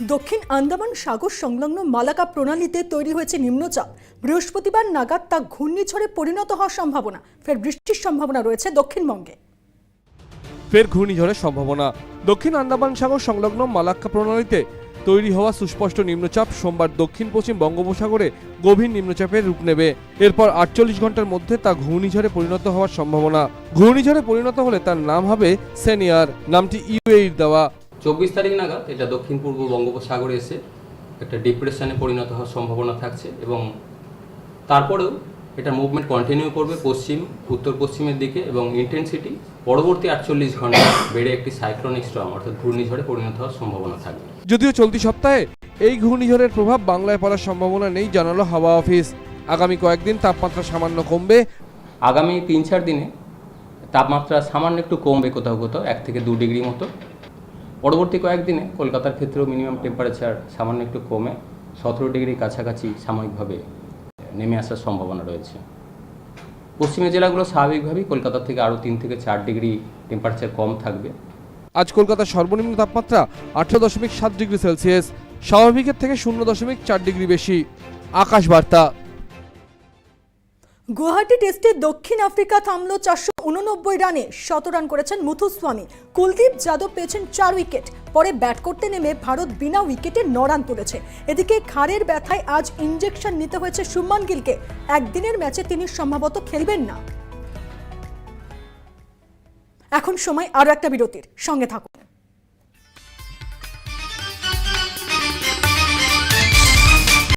দক্ষিণ আন্দামান সাগর সংলগ্ন মালাকা প্রণালীতে তৈরি হয়েছে নিম্নচাপ। বৃহস্পতিবার নাগাদ তা ঘূর্ণিঝড়ে পরিণত হওয়ার সম্ভাবনা। ফের বৃষ্টির সম্ভাবনা রয়েছে দক্ষিণবঙ্গে। ফের ঘূর্ণিঝড়ের সম্ভাবনা। দক্ষিণ আন্দামান সাগর সংলগ্ন মালাক্কা প্রণালীতে তৈরি হওয়া সুস্পষ্ট নিম্নচাপ সোমবার দক্ষিণ পশ্চিম বঙ্গোপসাগরে গভীর নিম্নচাপের রূপ নেবে। এরপর আটচল্লিশ ঘণ্টার মধ্যে তা ঘূর্ণিঝড়ে পরিণত হওয়ার সম্ভাবনা। ঘূর্ণিঝড়ে পরিণত হলে তার নাম হবে সেনিয়ার। নামটি ইউএইর দেওয়া। চব্বিশ তারিখ নাগাদ এটা দক্ষিণ পূর্ব বঙ্গোপসাগরে এসে একটা ডিপ্রেশনে পরিণত হওয়ার সম্ভাবনা থাকছে এবং তারপরেও এটা মুভমেন্ট কন্টিনিউ করবে পশ্চিম উত্তর পশ্চিমের দিকে এবং ইন্টেন্সিটি পরবর্তী আটচল্লিশ ঘণ্টা বেড়ে একটি সাইক্লোনিক স্টর্ম অর্থাৎ ঘূর্ণিঝড়ে পরিণত হওয়ার সম্ভাবনা থাকবে। যদিও চলতি সপ্তাহে এই ঘূর্ণিঝড়ের প্রভাব বাংলায় পড়ার সম্ভাবনা নেই জানালো হাওয়া অফিস। আগামী কয়েকদিন তাপমাত্রা সামান্য কমবে। আগামী তিন চার দিনে তাপমাত্রা সামান্য একটু কমবে কোথাও কোথাও এক থেকে দু ডিগ্রি মতো। পরবর্তী কয়েকদিনে কলকাতার ক্ষেত্রেও মিনিমাম টেম্পারেচার সামান্য একটু কমে সতেরো ডিগ্রির কাছাকাছি সাময়িকভাবে নেমে আসার সম্ভাবনা রয়েছে। পশ্চিমের জেলাগুলো স্বাভাবিকভাবেই কলকাতা থেকে আরও তিন থেকে চার ডিগ্রি টেম্পারেচার কম থাকবে। আজ কলকাতার সর্বনিম্ন তাপমাত্রা আঠারো দশমিক সাত ডিগ্রি সেলসিয়াস স্বাভাবিকের থেকে শূন্য দশমিক চার ডিগ্রি বেশি। আকাশ বার্তা গুয়াহাটি টেস্টে দক্ষিণ আফ্রিকা থামল চারশো উননব্বই রানে। শত রান করেছেন মুথুস্বামী কুলদীপ যাদব পেয়েছেন চার উইকেট। পরে ব্যাট করতে নেমে ভারত বিনা উইকেটে ন রান তুলেছে। এদিকে ঘাড়ের ব্যথায় আজ ইঞ্জেকশন নিতে হয়েছে শুভমান গিলকে। একদিনের ম্যাচে তিনি সম্ভবত খেলবেন না। এখন সময় আরও একটা বিরতির। সঙ্গে থাকুন।